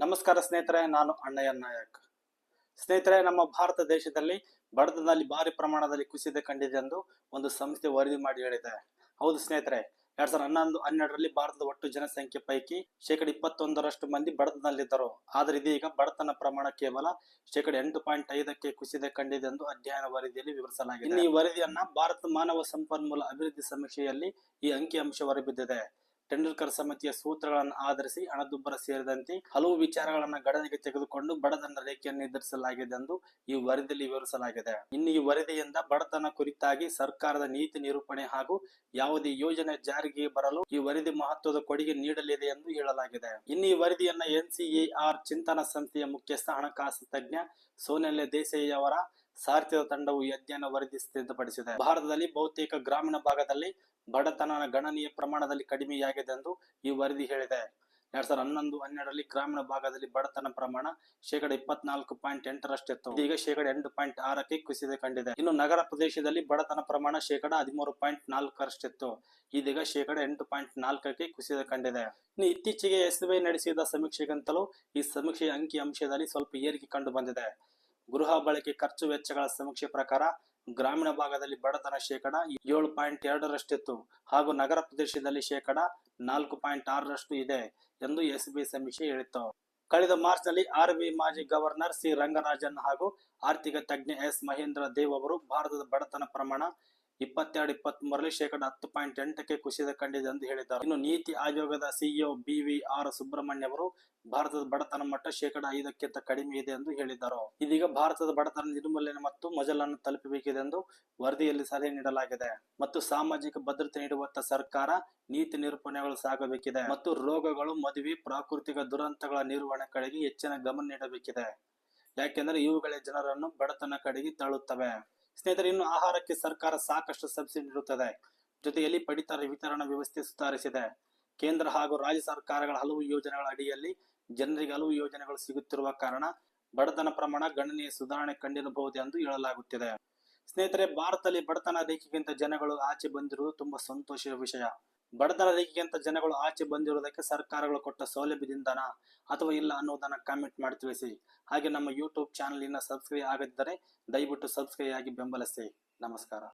ನಮಸ್ಕಾರ ಸ್ನೇಹಿತರೆ, ನಾನು ಅಣ್ಣಯ್ಯ ನಾಯಕ್. ಸ್ನೇಹಿತರೆ, ನಮ್ಮ ಭಾರತ ದೇಶದಲ್ಲಿ ಬಡತನದಲ್ಲಿ ಭಾರಿ ಪ್ರಮಾಣದಲ್ಲಿ ಕುಸಿತ ಕಂಡಿದೆ ಎಂದು ಒಂದು ಸಂಸ್ಥೆ ವರದಿ ಮಾಡಿ ಹೇಳಿದೆ. ಹೌದು ಸ್ನೇಹಿತರೆ, ಎರಡ್ ಸಾವಿರದ ಹನ್ನೊಂದು, ಹನ್ನೆರಡರಲ್ಲಿ ಭಾರತದ ಒಟ್ಟು ಜನಸಂಖ್ಯೆ ಪೈಕಿ ಶೇಕಡ ಇಪ್ಪತ್ತೊಂದರಷ್ಟು ಮಂದಿ ಬಡತನದಲ್ಲಿದ್ದರು. ಆದರೆ ಇದೀಗ ಬಡತನ ಪ್ರಮಾಣ ಕೇವಲ ಶೇಕಡ ಎಂಟು ಪಾಯಿಂಟ್ ಐದಕ್ಕೆ ಕುಸಿತ ಕಂಡಿದೆ ಎಂದು ಅಧ್ಯಯನ ವರದಿಯಲ್ಲಿ ವಿವರಿಸಲಾಗಿದೆ. ಈ ವರದಿಯನ್ನ ಭಾರತ ಮಾನವ ಸಂಪನ್ಮೂಲ ಅಭಿವೃದ್ಧಿ ಸಮೀಕ್ಷೆಯಲ್ಲಿ ಈ ಅಂಕಿಅಂಶ ಹೊರಬಿದ್ದಿದೆ. ಟೆಂಡೂಲ್ಕರ್ ಸಮಿತಿಯ ಸೂತ್ರಗಳನ್ನು ಆಧರಿಸಿ ಹಣದುಬ್ಬರ ಸೇರಿದಂತೆ ಹಲವು ವಿಚಾರಗಳನ್ನು ಗಣನೆಗೆ ತೆಗೆದುಕೊಂಡು ಬಡತನ ರೇಖೆಯನ್ನು ನಿರ್ಧರಿಸಲಾಗಿದೆ ಎಂದು ಈ ವರದಿಯಲ್ಲಿ ವಿವರಿಸಲಾಗಿದೆ. ಇನ್ನು ಈ ವರದಿಯಿಂದ ಬಡತನ ಕುರಿತಾಗಿ ಸರ್ಕಾರದ ನೀತಿ ನಿರೂಪಣೆ ಹಾಗೂ ಯಾವುದೇ ಯೋಜನೆ ಜಾರಿಗೆ ಬರಲು ಈ ವರದಿ ಮಹತ್ವದ ಕೊಡುಗೆ ನೀಡಲಿದೆ ಎಂದು ಹೇಳಲಾಗಿದೆ. ಇನ್ನು ಈ ವರದಿಯನ್ನ ಎನ್ಸಿಎಆರ್ ಚಿಂತನ ಸಂಸ್ಥೆಯ ಮುಖ್ಯಸ್ಥ ಹಣಕಾಸು ತಜ್ಞ ಸೋನೆಲೆ ದೇಸಾಯಿ ಅವರ ಸಾರಥ್ಯದ ತಂಡವು ಅಧ್ಯಯನ ವರದಿ ಸಿದ್ಧಪಡಿಸಿದೆ ಭಾರತದಲ್ಲಿ ಬಹುತೇಕ ಗ್ರಾಮೀಣ ಭಾಗದಲ್ಲಿ ಬಡತನ ಗಣನೀಯ ಪ್ರಮಾಣದಲ್ಲಿ ಕಡಿಮೆಯಾಗಿದೆ ಎಂದು ಈ ವರದಿ ಹೇಳಿದೆ. ಎರಡ್ ಸಾವಿರದ ಹನ್ನೊಂದು ಹನ್ನೆರಡರಲ್ಲಿ ಗ್ರಾಮೀಣ ಭಾಗದಲ್ಲಿ ಬಡತನ ಪ್ರಮಾಣ ಶೇಕಡ ಇಪ್ಪತ್ನಾಲ್ಕು ಪಾಯಿಂಟ್ ಎಂಟರಷ್ಟಿತ್ತು. ಈಗ ಶೇಕಡ ಎಂಟು ಪಾಯಿಂಟ್ ಆರಕ್ಕೆ ಕುಸಿದ ಕಂಡಿದೆ. ಇನ್ನು ನಗರ ಪ್ರದೇಶದಲ್ಲಿ ಬಡತನ ಪ್ರಮಾಣ ಶೇಕಡ ಹದಿಮೂರು ಪಾಯಿಂಟ್ ನಾಲ್ಕರಷ್ಟಿತ್ತು. ಇದೀಗ ಶೇಕಡ ಎಂಟು ಪಾಯಿಂಟ್ ನಾಲ್ಕಕ್ಕೆ ಕುಸಿದ ಕಂಡಿದೆ. ಇನ್ನು ಇತ್ತೀಚೆಗೆ ಎಸ್ಬಿಐ ನಡೆಸಿದ ಸಮೀಕ್ಷೆಗಿಂತಲೂ ಈ ಸಮೀಕ್ಷೆಯ ಅಂಕಿ ಅಂಶದಲ್ಲಿ ಸ್ವಲ್ಪ ಏರಿಕೆ ಕಂಡು ಬಂದಿದೆ. ಗೃಹ ಬಳಕೆ ಖರ್ಚು ವೆಚ್ಚಗಳ ಸಮೀಕ್ಷೆ ಪ್ರಕಾರ ಗ್ರಾಮೀಣ ಭಾಗದಲ್ಲಿ ಬಡತನ ಶೇಕಡ ಏಳು ಪಾಯಿಂಟ್ ಎರಡರಷ್ಟಿತ್ತು ಹಾಗೂ ನಗರ ಪ್ರದೇಶದಲ್ಲಿ ಶೇಕಡ ನಾಲ್ಕು ಪಾಯಿಂಟ್ ಆರರಷ್ಟು ಇದೆ ಎಂದು ಎಸ್ಬಿಐ ಸಮೀಕ್ಷೆ ಹೇಳಿತ್ತು. ಕಳೆದ ಮಾರ್ಚ್ನಲ್ಲಿ ಆರ್ಬಿಐ ಮಾಜಿ ಗವರ್ನರ್ ಸಿ ರಂಗರಾಜನ್ ಹಾಗೂ ಆರ್ಥಿಕ ತಜ್ಞ ಎಸ್ ಮಹೇಂದ್ರ ದೇವ್ ಅವರು ಭಾರತದ ಬಡತನ ಪ್ರಮಾಣ ಇಪ್ಪತ್ತೆರಡು ಇಪ್ಪತ್ತ್ ಮೂರರಲ್ಲಿ ಶೇಕಡ ಹತ್ತು ಪಾಯಿಂಟ್ ಎಂಟಕ್ಕೆ ಕುಸಿದ ಕಂಡಿದೆ ಎಂದು ಹೇಳಿದ್ದಾರೆ. ಇನ್ನು ನೀತಿ ಆಯೋಗದ CEO B V R Subrahmanya ಅವರು, ಭಾರತದ ಬಡತನ ಮಟ್ಟ ಶೇಕಡ ಐದಕ್ಕಿಂತ ಕಡಿಮೆ ಇದೆ ಎಂದು ಹೇಳಿದರು. ಇದೀಗ ಭಾರತದ ಬಡತನ ನಿರ್ಮೂಲನೆ ಮತ್ತು ಮೊಜಲನ್ನು ತಲುಪಬೇಕಿದೆ ಎಂದು ವರದಿಯಲ್ಲಿ ಸಲಹೆ ನೀಡಲಾಗಿದೆ. ಮತ್ತು ಸಾಮಾಜಿಕ ಭದ್ರತೆ ನೀಡುವತ್ತ ಸರ್ಕಾರ ನೀತಿ ನಿರೂಪಣೆಗಳು ಸಾಗಬೇಕಿದೆ. ಮತ್ತು ರೋಗಗಳು, ಮದುವೆ, ಪ್ರಾಕೃತಿಕ ದುರಂತಗಳ ನಿರ್ವಹಣೆ ಕಡೆಗೆ ಹೆಚ್ಚಿನ ಗಮನ ನೀಡಬೇಕಿದೆ. ಯಾಕೆಂದರೆ ಇವುಗಳೇ ಜನರನ್ನು ಬಡತನ ಕಡೆಗೆ ತಳ್ಳುತ್ತವೆ. ಸ್ನೇಹಿತರೆ, ಇನ್ನು ಆಹಾರಕ್ಕೆ ಸರ್ಕಾರ ಸಾಕಷ್ಟು ಸಬ್ಸಿಡಿ ನೀಡುತ್ತದೆ. ಜೊತೆಯಲ್ಲಿ ಪಡಿತರ ವಿತರಣಾ ವ್ಯವಸ್ಥೆ ಸುಧಾರಿಸಿದೆ. ಕೇಂದ್ರ ಹಾಗೂ ರಾಜ್ಯ ಸರ್ಕಾರಗಳ ಹಲವು ಯೋಜನೆಗಳ ಅಡಿಯಲ್ಲಿ ಜನರಿಗೆ ಹಲವು ಯೋಜನೆಗಳು ಸಿಗುತ್ತಿರುವ ಕಾರಣ ಬಡತನ ಪ್ರಮಾಣ ಗಣನೀಯ ಸುಧಾರಣೆ ಕಂಡಿರಬಹುದು ಎಂದು ಹೇಳಲಾಗುತ್ತಿದೆ. ಸ್ನೇಹಿತರೆ, ಭಾರತದಲ್ಲಿ ಬಡತನ ರೇಖೆಗಿಂತ ಜನಗಳು ಆಚೆ ಬಂದಿರುವುದು ತುಂಬಾ ಸಂತೋಷದ ವಿಷಯ. ಬಡತನ ರೇಖೆಗಿಂತ ಜನಗಳು ಆಚೆ ಬಂದಿರುವುದಕ್ಕೆ ಸರ್ಕಾರಗಳು ಕೊಟ್ಟ ಸೌಲಭ್ಯದಿಂದನ ಅಥವಾ ಇಲ್ಲ ಅನ್ನೋದನ್ನ ಕಾಮೆಂಟ್ ಮಾಡಿ ತಿಳಿಸಿ. ಹಾಗೆ ನಮ್ಮ ಯೂಟ್ಯೂಬ್ ಚಾನಲ್ ಇನ್ನ ಸಬ್ಸ್ಕ್ರೈಬ್ ಆಗದಿದ್ದರೆ ದಯವಿಟ್ಟು ಸಬ್ಸ್ಕ್ರೈಬ್ ಆಗಿ ಬೆಂಬಲಿಸಿ. ನಮಸ್ಕಾರ.